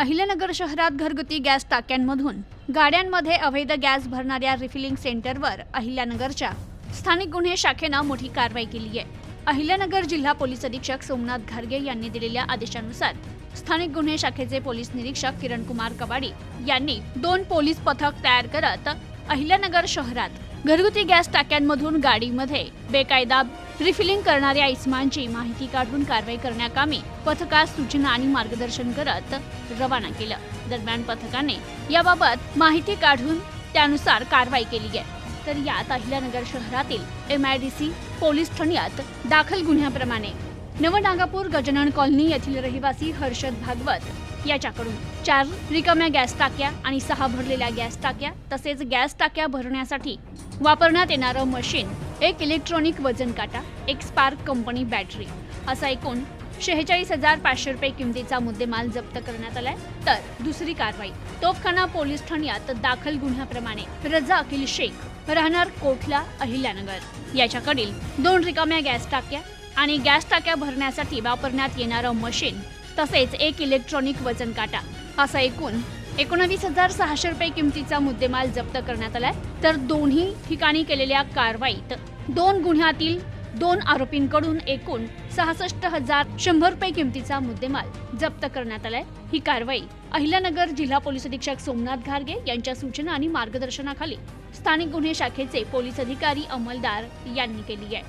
अहिल्यानगर शहरात घरगुती गॅस टाक्यांमधून गाड्यांमध्ये अवैध गॅस भरणाऱ्या रिफिलिंग सेंटरवर अहिल्यानगरच्या स्थानिक गुन्हे शाखेनं मोठी कारवाई केली आहे. अहिल्यानगर जिल्हा पोलीस अधीक्षक सोमनाथ घारगे यांनी दिलेल्या आदेशानुसार स्थानिक गुन्हे शाखेचे पोलीस निरीक्षक किरण कुमार कबाडी यांनी दोन पोलीस पथक तयार करत अहिल्यानगर शहरात घरगुती गॅस टाक्यांमधून गाडीमध्ये बेकायदा रिफिलिंग करणाऱ्या इस्मांची माहिती काढून कारवाई करण्याकामी पथकास सूचना आणि मार्गदर्शन करत रवाना केलं. दरम्यान पथकाने याबाबत माहिती काढून त्यानुसार कारवाई केली आहे. तर यात अहिल्यानगर शहरातील M I D C police ठाण्यात दाखल गुन्ह्याप्रमाणे नवनागापूर गजानन कॉलनी येथील रहिवासी हर्षद भागवत याच्याकडून चार रिकाम्या गॅस टाक्या आणि सहा भरलेल्या गॅस टाक्या तसेच गॅस टाक्या भरण्यासाठी वापरण्यात येणारं मशीन एक इलेक्ट्रॉनिक वजन काटा एक स्पार्क कंपनी बॅटरी असा एकूण शेहेचाळीस हजार पाचशे रुपये किमतीचा मुद्देमाल जप्त करण्यात आलाय. तर दुसरी कारवाई. तोफखाना पोलीस ठाण्यात दाखल गुन्ह्याप्रमाणे रजा अखिल शेख राहणार कोठला अहिल्यानगर. याच्याकडील दोन रिकाम्या गॅस टाक्या आणि गॅस टाक्या भरण्यासाठी वापरण्यात येणारं मशीन तसेच एक इलेक्ट्रॉनिक वजन काटा. असा एकूण एकोणावीस हजार सहाशे रुपये किमतीचा मुद्देमाल जप्त करण्यात आलाय. तर दोन्ही ठिकाणी केलेल्या कारवाईत दोन गुन्ह्यातील दोन आरोपींकडून एकूण सहासष्ट हजार शंभर रुपये किमतीचा मुद्देमाल जप्त करण्यात आलाय. ही कारवाई अहिल्यानगर जिल्हा पोलीस अधीक्षक सोमनाथ घारगे यांच्या सूचना आणि मार्गदर्शनाखाली स्थानिक गुन्हे शाखेचे पोलीस अधिकारी अंमलदार यांनी केली आहे.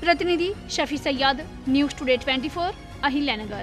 प्रतिनिधी Shafi Sayyad news today twenty four Ahilyanagar.